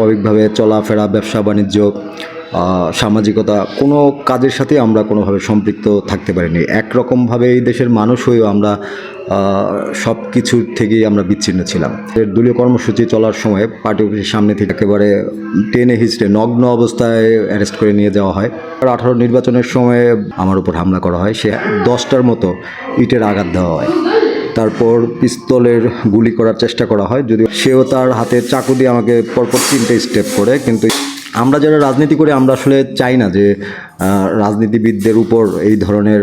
স্বাভাবিকভাবে চলাফেরা, ব্যবসা, বাণিজ্য সামাজিকতা কোনো কাজের সাথে আমরা কোনোভাবে সম্পৃক্ত থাকতে পারিনি। একরকমভাবে এই দেশের মানুষ হয়েও আমরা সব কিছুর থেকেই আমরা বিচ্ছিন্ন ছিলাম। দলীয় কর্মসূচি চলার সময় পার্টি অফিসের সামনে থেকে একেবারে টেনে হিচড়ে নগ্ন অবস্থায় অ্যারেস্ট করে নিয়ে যাওয়া হয়। আর আঠারো নির্বাচনের সময় আমার উপর হামলা করা হয়, সে দশটার মতো ইটের আঘাত দেওয়া হয়। তারপর পিস্তলের গুলি করার চেষ্টা করা হয়। যদিও সেও তার হাতে চাকু দিয়ে আমাকে পরপর তিনটে স্টেপ করে, কিন্তু আমরা যারা রাজনীতি করে, আমরা আসলে চাই না যে রাজনীতিবিদদের উপর এই ধরনের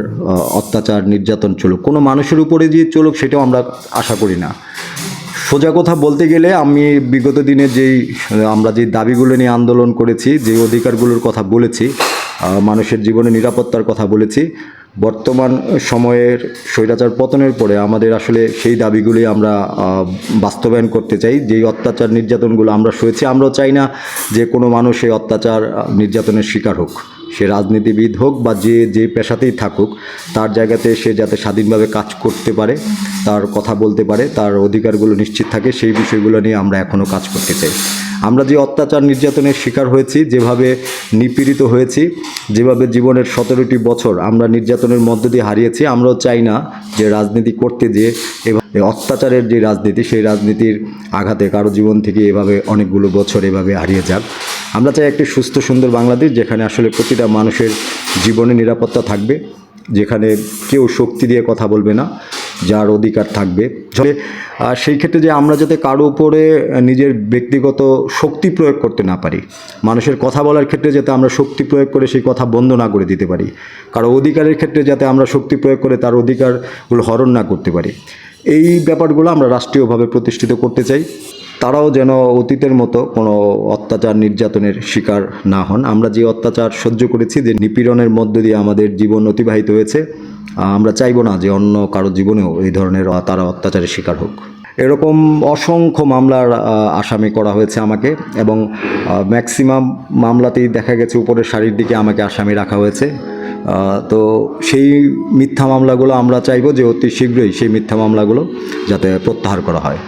অত্যাচার, নির্যাতন চলুক। কোনো মানুষের উপরে যে চলুক, সেটাও আমরা আশা করি না। সোজা কথা বলতে গেলে, আমি বিগত দিনে যেই আমরা যে দাবিগুলো নিয়ে আন্দোলন করেছি, যে অধিকারগুলোর কথা বলেছি মানুষের জীবনে নিরাপত্তার কথা বলেছি বর্তমান সময়ের স্বৈরাচার পতনের পরে আমাদের আসলে সেই দাবিগুলি আমরা বাস্তবায়ন করতে চাই। যেই অত্যাচার নির্যাতনগুলো আমরা সয়েছি আমরাও চাই না যে কোনো মানুষ এই অত্যাচার নির্যাতনের শিকার হোক। সে রাজনীতিবিদ হোক বা যে যে পেশাতেই থাকুক, তার জায়গাতে সে যাতে স্বাধীনভাবে কাজ করতে পারে, তার কথা বলতে পারে, তার অধিকারগুলো নিশ্চিত থাকে, সেই বিষয়গুলো নিয়ে আমরা এখনও কাজ করতে চাই। আমরা যে অত্যাচার নির্যাতনের শিকার হয়েছি, যেভাবে নিপীড়িত হয়েছি, যেভাবে জীবনের সতেরোটি বছর আমরা নির্যাতনের মধ্য দিয়ে হারিয়েছি, আমরাও চাই না যে রাজনীতি করতে এভাবে অত্যাচারের যে রাজনীতি, সেই রাজনীতির আঘাতে কারও জীবন থেকে এভাবে অনেকগুলো বছর এভাবে হারিয়ে যাক। আমরা চাই একটি সুস্থ, সুন্দর বাংলাদেশ, যেখানে আসলে প্রতিটা মানুষের জীবনে নিরাপত্তা থাকবে, যেখানে কেউ শক্তি দিয়ে কথা বলবে না। যার অধিকার থাকবে। আর সেই ক্ষেত্রে যে আমরা যাতে কারও উপরে নিজের ব্যক্তিগত শক্তি প্রয়োগ করতে না পারি, মানুষের কথা বলার ক্ষেত্রে যাতে আমরা শক্তি প্রয়োগ করে সেই কথা বন্ধ না করে দিতে পারি, কারও অধিকারের ক্ষেত্রে যাতে আমরা শক্তি প্রয়োগ করে তার অধিকারগুলো হরণ না করতে পারি, এই ব্যাপারগুলো আমরা রাষ্ট্রীয়ভাবে প্রতিষ্ঠিত করতে চাই। তারাও যেন অতীতের মতো কোনো অত্যাচার নির্যাতনের শিকার না হন। আমরা যে অত্যাচার সহ্য করেছি, যে নিপীড়নের মধ্য দিয়ে আমাদের জীবন অতিবাহিত হয়েছে, আমরা চাইব না যে অন্য কারও জীবনেও এই ধরনের তারা অত্যাচারের শিকার হোক। এরকম অসংখ্য মামলার আসামি করা হয়েছে আমাকে এবং ম্যাক্সিমাম মামলাতেই দেখা গেছে উপরের সারির দিকে আমাকে আসামি রাখা হয়েছে। তো সেই মিথ্যা মামলাগুলো আমরা চাইব যে অতি শীঘ্রই সেই মিথ্যা মামলাগুলো যাতে প্রত্যাহার করা হয়।